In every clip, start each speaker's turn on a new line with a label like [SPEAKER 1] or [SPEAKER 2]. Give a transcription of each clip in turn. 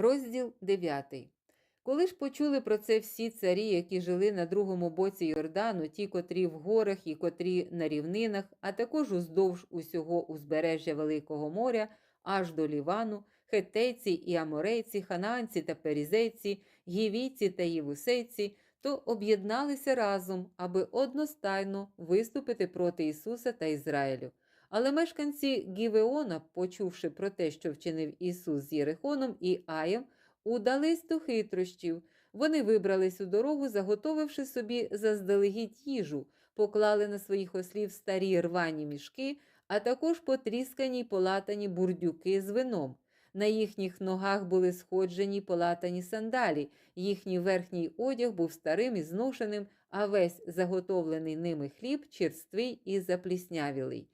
[SPEAKER 1] Розділ 9. Коли ж почули про це всі царі, які жили на другому боці Йордану, ті, котрі в горах і котрі на рівнинах, а також уздовж усього узбережжя Великого моря, аж до Лівану, хетейці і аморейці, ханаанці та перізейці, гівійці та євусейці, то об'єдналися разом, аби одностайно виступити проти Ісуса та Ізраїлю. Але мешканці Гівеона, почувши про те, що вчинив Ісус з Єрихоном і Аєм, удались до хитрощів. Вони вибрались у дорогу, заготовивши собі заздалегідь їжу, поклали на своїх ослів старі рвані мішки, а також потріскані й полатані бурдюки з вином. На їхніх ногах були сходжені полатані сандалі, їхній верхній одяг був старим і зношеним, а весь заготовлений ними хліб черствий і запліснявілий.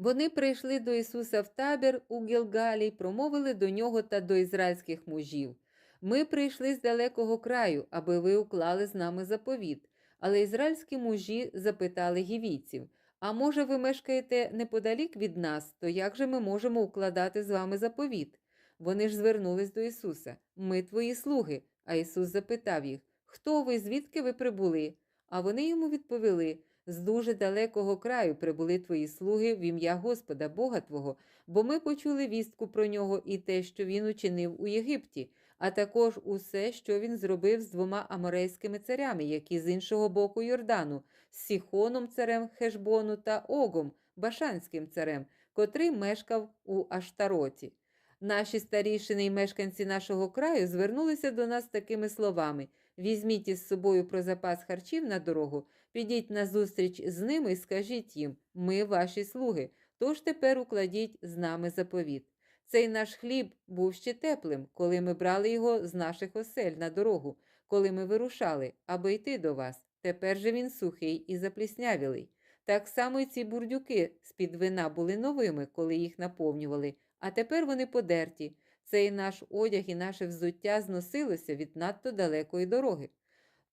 [SPEAKER 1] Вони прийшли до Ісуса в табір у Гілгалі промовили до нього та до ізраїльських мужів. Ми прийшли з далекого краю, аби ви уклали з нами заповіт. Але ізраїльські мужі запитали гівійців: А може, ви мешкаєте неподалік від нас, то як же ми можемо укладати з вами заповіт? Вони ж звернулись до Ісуса. Ми твої слуги. А Ісус запитав їх: Хто ви, звідки ви прибули? А вони йому відповіли: з дуже далекого краю прибули твої слуги в ім'я Господа, Бога Твого, бо ми почули вістку про нього і те, що він учинив у Єгипті, а також усе, що він зробив з двома аморейськими царями, які з іншого боку Йордану, з Сіхоном, царем Хешбону та Огом, Башанським царем, котрий мешкав у Аштароті. Наші старішини й мешканці нашого краю звернулися до нас такими словами: візьміть із собою про запас харчів на дорогу, підіть на зустріч з ними і скажіть їм: ми ваші слуги, тож тепер укладіть з нами заповіт. Цей наш хліб був ще теплим, коли ми брали його з наших осель на дорогу, коли ми вирушали, аби йти до вас. Тепер же він сухий і запліснявілий. Так само й ці бурдюки з-під вина були новими, коли їх наповнювали, а тепер вони подерті. Цей наш одяг і наше взуття зносилося від надто далекої дороги.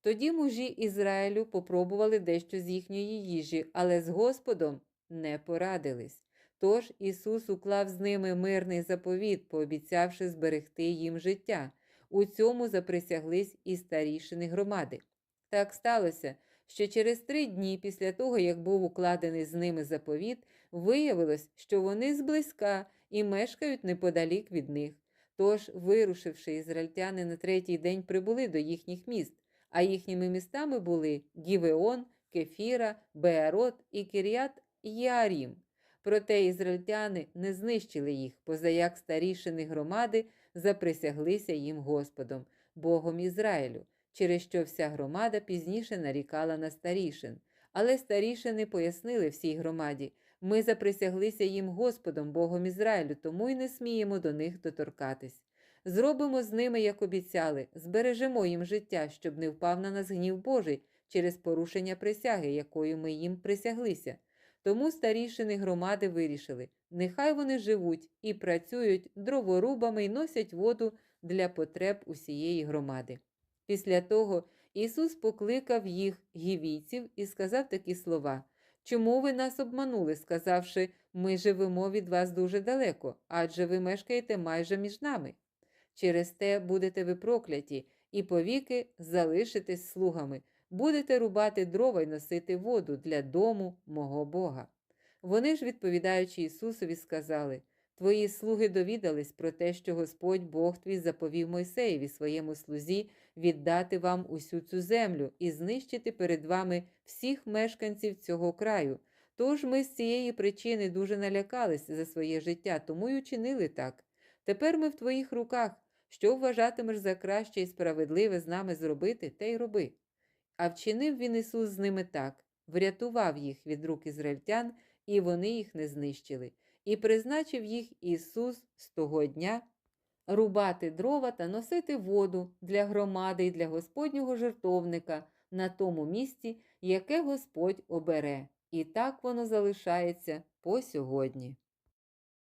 [SPEAKER 1] Тоді мужі Ізраїлю попробували дещо з їхньої їжі, але з Господом не порадились. Тож Ісус уклав з ними мирний заповіт, пообіцявши зберегти їм життя. У цьому заприсяглись і старішини громади. Так сталося, що через три дні після того, як був укладений з ними заповіт, виявилось, що вони зблизька і мешкають неподалік від них. Тож, вирушивши ізраїльтяни на третій день прибули до їхніх міст, а їхніми містами були Гівеон, Кефіра, Беарот і Кір'ят Єарім. Проте ізраїльтяни не знищили їх, позаяк старішини громади заприсяглися їм Господом, Богом Ізраїлю, через що вся громада пізніше нарікала на старішин. Але старішини пояснили всій громаді ми заприсяглися їм Господом, Богом Ізраїлю, тому й не сміємо до них доторкатись. Зробимо з ними, як обіцяли, збережемо їм життя, щоб не впав на нас гнів Божий через порушення присяги, якою ми їм присяглися. Тому старішини громади вирішили, нехай вони живуть і працюють дроворубами і носять воду для потреб усієї громади. Після того Ісус покликав їх гівійців і сказав такі слова. Чому ви нас обманули, сказавши, ми живемо від вас дуже далеко, адже ви мешкаєте майже між нами. Через те будете ви прокляті, і повіки залишитесь слугами, будете рубати дрова й носити воду для дому мого Бога. Вони ж, відповідаючи Ісусові, сказали Твої слуги довідались про те, що Господь Бог твій заповів Мойсеєві своєму слузі віддати вам усю цю землю і знищити перед вами всіх мешканців цього краю. Тож ми з цієї причини дуже налякались за своє життя, тому й учинили так. Тепер ми в твоїх руках. Що вважатимеш за краще і справедливе з нами зробити, те й роби. А вчинив він Ісус з ними так, врятував їх від рук ізраїльтян, і вони їх не знищили, і призначив їх Ісус з того дня рубати дрова та носити воду для громади і для Господнього жертовника на тому місці, яке Господь обере. І так воно залишається по сьогодні.